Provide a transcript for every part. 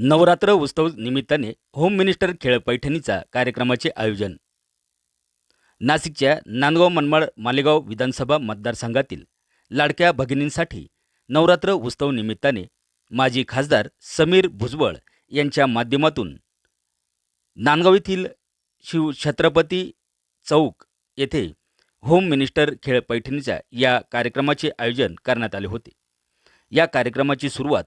नवरात्र उत्सव निमित्ताने home minister खेळ पैठणीचा कार्यक्रमाचे आयोजन. नाशिकच्या नांदगाव मनमाड मालेगाव विधानसभा मतदारसंघातील लाडक्या भगिनींसाठी नवरात्र उत्सव निमित्ताने माजी खासदार समीर भुजबळ यांच्या माध्यमातून नांदगाव येथील शिव छत्रपती चौक येथे होम मिनिस्टर खेळ पैठणीच्या या कार्यक्रमाचे आयोजन करण्यात आले होते. या कार्यक्रमाची सुरुवात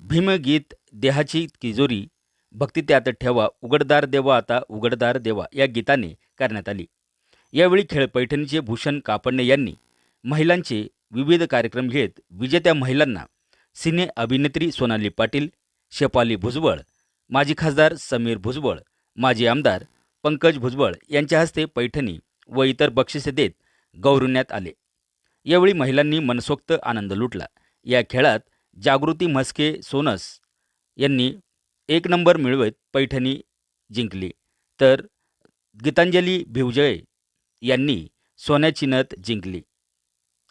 भीमगीत देहाची तिजोरी. भक्ती त्यात ठेवा उघडदार देवा आता उघडदार देवा या गीताने करण्यात आली. यावेळी खेळ पैठणीचे भूषण कापडणे यांनी महिलांचे विविध कार्यक्रम घेत विजेत्या महिलांना सिने अभिनेत्री सोनाली पाटील शेपाली भुजबळ माजी खासदार समीर भुजबळ माजी आमदार पंकज भुजबळ यांच्या हस्ते पैठणी व इतर बक्षिसे देत गौरवण्यात आले. यावेळी महिलांनी मनसोक्त आनंद लुटला. या खेळात जागृती म्हस्के सोनस यांनी एक नंबर मिळवत पैठणी जिंकली. तर गीतांजली भिवजय यांनी सोन्याची नथ जिंकली.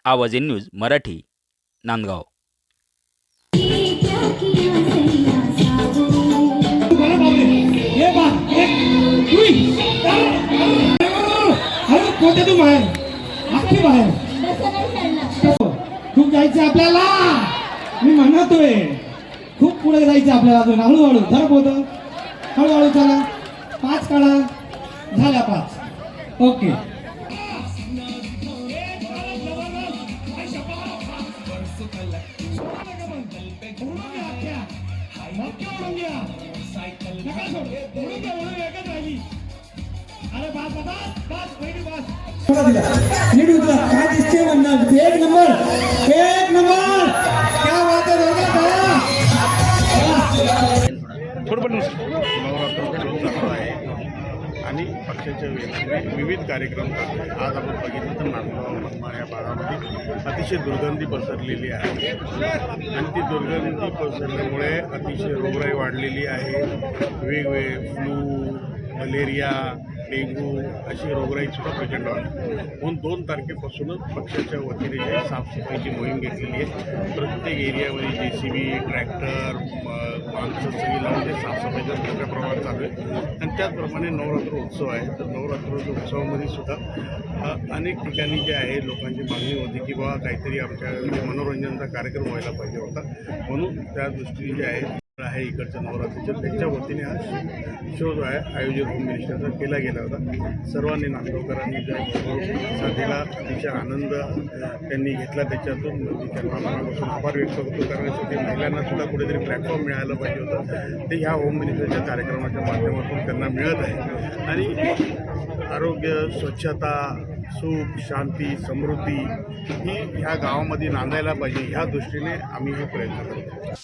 Awaaz in news Marathi Nandgaon. खूप जायचं आपल्याला. मी म्हणतोय खूप पुढे जायचं आपल्याला अजून हळूहळू. धर बोध हळूहळू चला. पाच काढा. झाल्या पाच. ओके. नीट उतरा. काय दिसते नवरात्र आहे आणि पक्षाच्या वेगवेगळे विविध कार्यक्रम आज आपण बघितलं तर नांदगाव मनमाड या भागामध्ये अतिशय दुर्गंधी पसरलेली आहे. आणि ती दुर्गंधी पसरल्यामुळे अतिशय रोगराई वाढलेली आहे. वेगवेगळे फ्लू मलेरिया डेंग्यू अशी रोगराईसुद्धा प्रचंड वाढते म्हणून दोन तारखेपासूनच पक्षाच्या वतीने जे साफसफाईची मोहीम घेतलेली आहे. प्रत्येक एरियामध्ये जे सी बी ट्रॅक्टर माणसं सगळी लावून ते साफसफाईचं मोठ्या प्रमाणात चालू आहे. आणि त्याचप्रमाणे नवरात्र उत्सव आहे. तर नवरात्र उत्सवामध्ये सुद्धा अनेक ठिकाणी जे आहे लोकांची मागणी होती की बाबा काहीतरी आमच्या मनोरंजनाचा कार्यक्रम व्हायला पाहिजे होता. म्हणून त्या दृष्टीने जे आहे आहे इकडच्या नवरात्रीच्या. त्यांच्या वतीने हा शो जो आहे आयोजित होम मिनिस्टरचा केला गेला होता. सर्वांनी नांदगावकरांनी त्या साथीला अतिशय आनंद त्यांनी घेतला. त्याच्यातून म्हणजे त्यांना मनापासून आभार व्यक्त करतो. कारण शेवटी महिलांना सुद्धा कुठेतरी प्लॅटफॉर्म मिळायला पाहिजे होतं. ते ह्या होम मिनिस्टरच्या कार्यक्रमाच्या माध्यमातून त्यांना मिळत आहे. आणि आरोग्य स्वच्छता सुख शांती समृद्धी ही ह्या गावामध्ये नांदायला पाहिजे. ह्या दृष्टीने आम्ही हे प्रयत्न करतो.